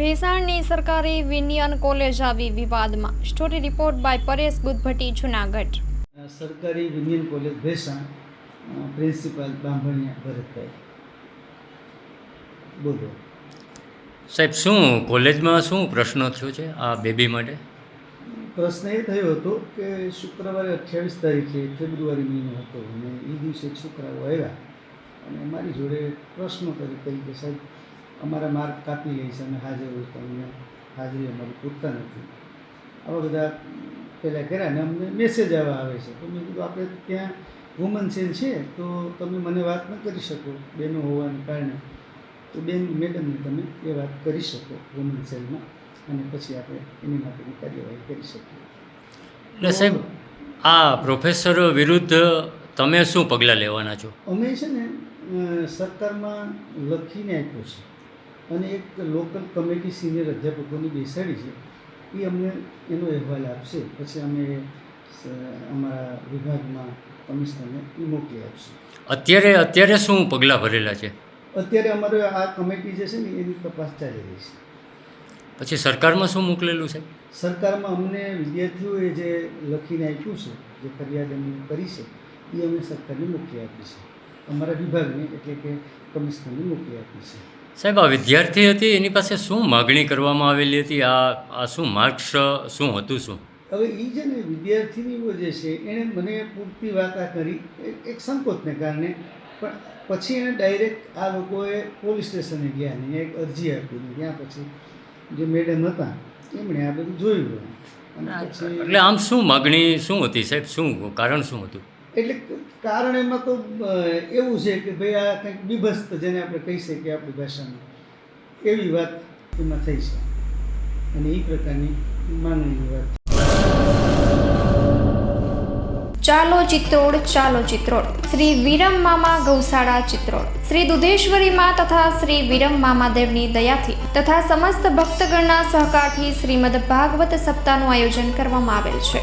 ભેસાણની સરકારી વિનિયન કોલેજ આવી વિવાદમાં. Story report by Paresh Buddhabhatti Junagadh. સરકારી વિનિયન કોલેજ ભેસાણ પ્રિન્સિપાલ બાંભણિયા ભરતભાઈ. બોલો. સાહેબ શું કોલેજમાં શું પ્રશ્ન થયો છે આ બેબી માટે? પ્રશ્ન એ થયો હતો કે શુક્રવારે અઠ્યાવીસ તારીખે ફેબ્રુઆરી મહિનો હતો અને એ દિવસે છોકરાઓ આવ્યા અને મારી જોડે પ્રશ્નો કરી કરી કે સાહેબ અમારા માર્ક કાપી લે છે અમે હાજર હોય તો અમને હાજરી અમારી પૂરતા નથી. આવા બધા પહેલાં કર્યા ને અમને મેસેજ આવા આવે છે. તો મેં કીધું આપણે ત્યાં વુમન સેલ છે તો તમે મને વાત ન કરી શકો બેનો હોવાને કારણે. તો બેન મેડમને તમે એ વાત કરી શકો વુમન સેલમાં અને પછી આપણે એની માટેની કાર્યવાહી કરી શકીએ. એટલે સાહેબ આ પ્રોફેસર વિરુદ્ધ તમે શું પગલાં લેવાના છો? અમે છે ને સરકારમાં લખીને આપ્યું છે. અને એક લોકલ કમિટી સિનિયર અધ્યાપકોની બેસાડી છે એ અમને એનો અહેવાલ આપશે પછી અમે અમારા વિભાગમાં કમિશનરને એ મોકલી આપશું. અત્યારે અત્યારે શું પગલાં ભરેલા છે? અત્યારે અમારે આ કમિટી જે છે ને એની તપાસ ચાલી રહી છે. પછી સરકારમાં શું મોકલેલું છે? સરકારમાં અમને વિદ્યાર્થીઓએ જે લખીને આપ્યું છે જે ફરિયાદ એમને કરી છે એ અમે સરકારને મોકલી આપી છે અમારા વિભાગને એટલે કે કમિશનરને મોકલી આપી છે સાહેબ આ વિદ્યાર્થી હતી એની પાસે શું માગણી કરવામાં આવેલી હતી? આ આ શું માર્ક્સ શું હતું શું? હવે એ જે ને વિદ્યાર્થીનીઓ જે છે એણે મને પૂરતી વાત આ કરી એક- સંકોચને કારણે પણ પછી એણે ડાયરેક્ટ આ લોકોએ પોલીસ સ્ટેશને ગયા ને એક અરજી આપી ત્યાં પછી જે મેડમ હતા એમણે આ બધું જોયું. અને પછી એટલે આમ શું માગણી શું હતી સાહેબ? શું કારણ શું હતું? એટલે કારણ એમાં તો એવું છે કે ભાઈ આ કંઈક બીભસ્ત જેને આપણે કહી શકીએ આપણી ભાષામાં, એવી વાત એમાં થઈ છે. અને એ પ્રકારની માંગણીની વાત ચાલો ચિત્રોડ ચાલો ચિત્રોડ. શ્રી વિરમ મામા ગૌશાળા ચિત્રોડ. શ્રી દુધેશ્વરી માં તથા શ્રી વિરમ મામાદેવની દયાથી તથા સમસ્ત ભક્તગણના સહકારથી શ્રીમદ ભાગવત સપ્તાહનું આયોજન કરવામાં આવેલ છે.